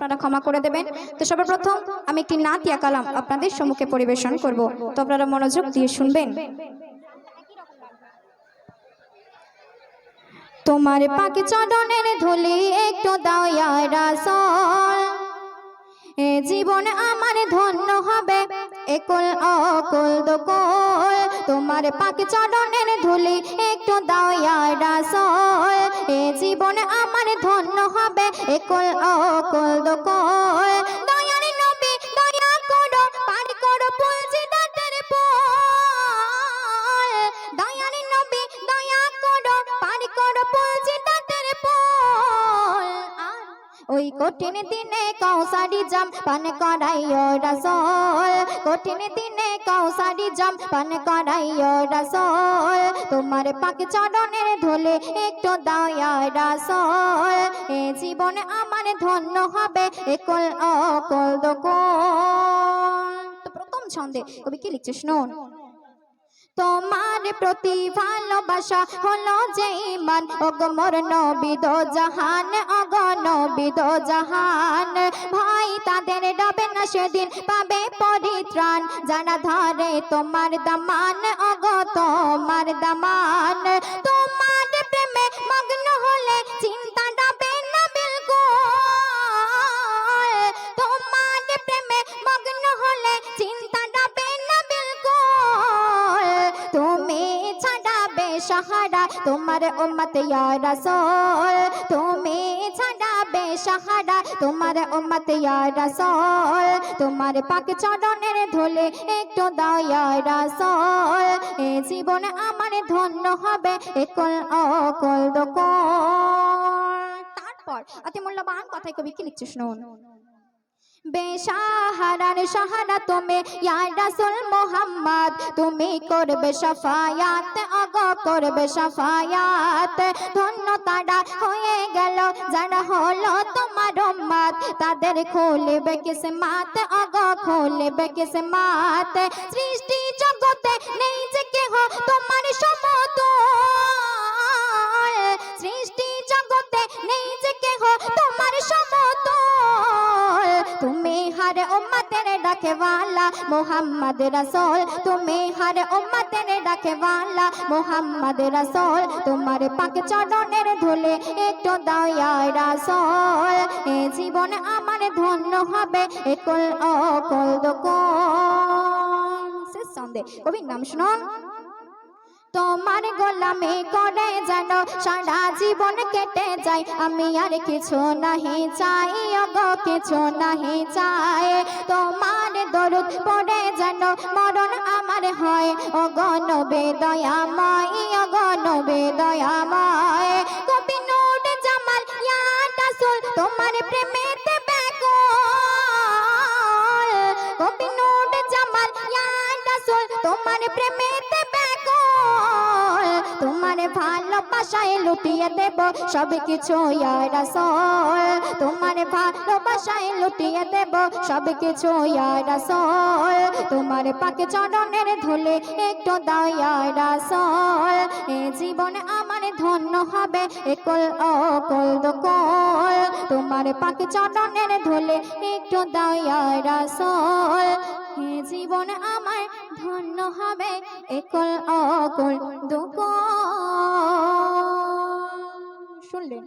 আপনারা ক্ষমা করে দেবেন। তো সর্বপ্রথম আমি একটি নাতিয়া কালাম আপনাদের সম্মুখে পরিবেশন করব। তো আপনারা মনোযোগ দিয়ে শুনবেন। তোমার পাকে চরণের ধুলি একটু দাও রাসূল। এ জীবন আমার ধন্য হবে। একুল অকুল দকুল। তোমার পাকে চরণের ধুলি একটু দাও রাসূল। এ জীবন আমার ধন্য হবে। একুল অকুল কঠিন দিনে কৌসারি জাম, পান করাইও রাসল। কঠিন দিনে কৌসারি জাম, পান করাইও রাসল। তোমার পাকে চরণের ধুলে একটু দয়া রাসল। এ জীবন আমার ধন্য হবে, একল অকল দকল। তো প্রথম ছন্দে কবি কি লিখছে? শুনুন। তোমার প্রতি ভালোবাসা হলো যে ইমান নবিদ জাহান অগনবিদ জাহান। ভাই, তাদের ডবে না সেদিন পাবে পরিত্রাণ। যারা ধরে তোমার দামান অগ তোমার দামান। ছাড়াবে সাহারা তোমার উম্মত ইয়া রাসূল। তুমি ছাড়াবে সাহারা তোমার উম্মত ইয়া রাসূল। তোমার পাক চরণের ধুলে একটু দাও ইয়া রাসূল। এ জীবন আমার ধন্য হবে, একল অকল দকল তারপর অতি মূল্যবান কথায় কবি কি লিখছে শুনুন? বেসাহারার সাহারা তুমি, ইয়া রাসূল তুমি করবে শাফায়াত অগ করবে শাফায়াত। ধন্য তারা হয়ে গেল, যারা হলো তোমার উম্মত। তাদের খুলবে কিসমাত অগ খুলবে কিসমাত। সৃষ্টি জগতে নেই হর উম্মতের ডাকেওয়ালা মোহাম্মদ রসুল তুমি হর উম্মতের ডাকেওয়ালা মোহাম্মদ রসুল তোমার পাক চরণের ধুলে একটু দয়া রসুল এ জীবন আমার ধন্য হবে একল অকল দকল শেষ ছন্দে কবির নাম শুনুন তোমার গোলামি করে যেন সারা জীবন কেটে যায়। আমি আর কিছু নাহি চাই অগো কিছু নাহি চাই। তোমার দরুদ পড়ে যেন মরণ আমার হয়। অগণবে দয়াময় অগণবে দয়াময়। কবি নোট জামাল, ইয়া রাসূল, তোমার প্রেমেতে ব্যাকুল। কবি নোট জামাল, ইয়া রাসূল, তোমার প্রেমেতে তোমার ভালোবাসায় লুটিয়ে দেব। সব কিছু ইয়া রাসূল তোমার ভালোবাসায় লুটিয়ে দেব সব কিছু ইয়া রাসূল। তোমার পাকে চরণের ধুলে একটু দাও রাসূল। এ জীবন আমার ধন্য হবে, একল অকল দকল। তোমার পাকে চরণের ধুলে একটু দাও, ইয়া রাসূল। এ জীবন আমার ধন্য হবে, একল অকল দকল। শুনলেন?